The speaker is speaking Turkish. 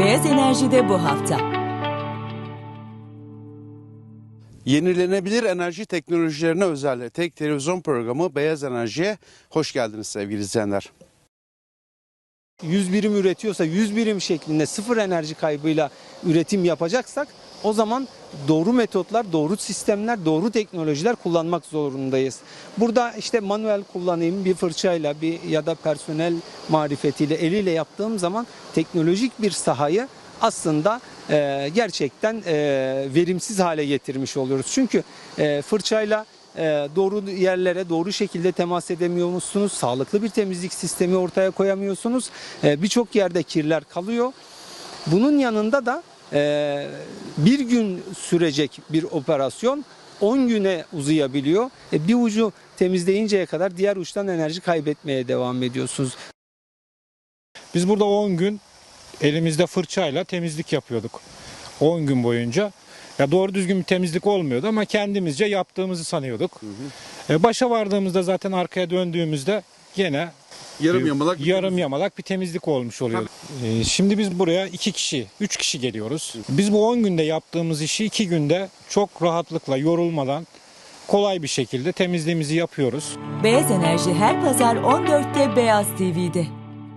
Beyaz Enerji'de bu hafta. Yenilenebilir enerji teknolojilerine özel tek televizyon programı Beyaz Enerji'ye hoş geldiniz sevgili izleyenler. 100 birim üretiyorsa 100 birim şeklinde sıfır enerji kaybıyla üretim yapacaksak o zaman doğru metotlar, doğru sistemler, doğru teknolojiler kullanmak zorundayız. Burada işte manuel kullanayım bir fırçayla bir ya da personel marifetiyle eliyle yaptığım zaman teknolojik bir sahayı aslında e, gerçekten e, verimsiz hale getirmiş oluyoruz. Çünkü e, fırçayla e, doğru yerlere doğru şekilde temas edemiyor musunuz? Sağlıklı bir temizlik sistemi ortaya koyamıyorsunuz. E, Birçok yerde kirler kalıyor. Bunun yanında da e, bir gün sürecek bir operasyon 10 güne uzayabiliyor. E, bir ucu temizleyinceye kadar diğer uçtan enerji kaybetmeye devam ediyorsunuz. Biz burada 10 gün elimizde fırçayla temizlik yapıyorduk. 10 gün boyunca. Ya doğru düzgün bir temizlik olmuyordu ama kendimizce yaptığımızı sanıyorduk. E, başa vardığımızda zaten arkaya döndüğümüzde yine Yarım yamalak bir yarım yamalak bir temizlik olmuş oluyor. E, şimdi biz buraya 2 kişi, 3 kişi geliyoruz. Biz bu 10 günde yaptığımız işi 2 günde çok rahatlıkla yorulmadan kolay bir şekilde temizliğimizi yapıyoruz. Beyaz Enerji her pazar 14'te Beyaz TV'de.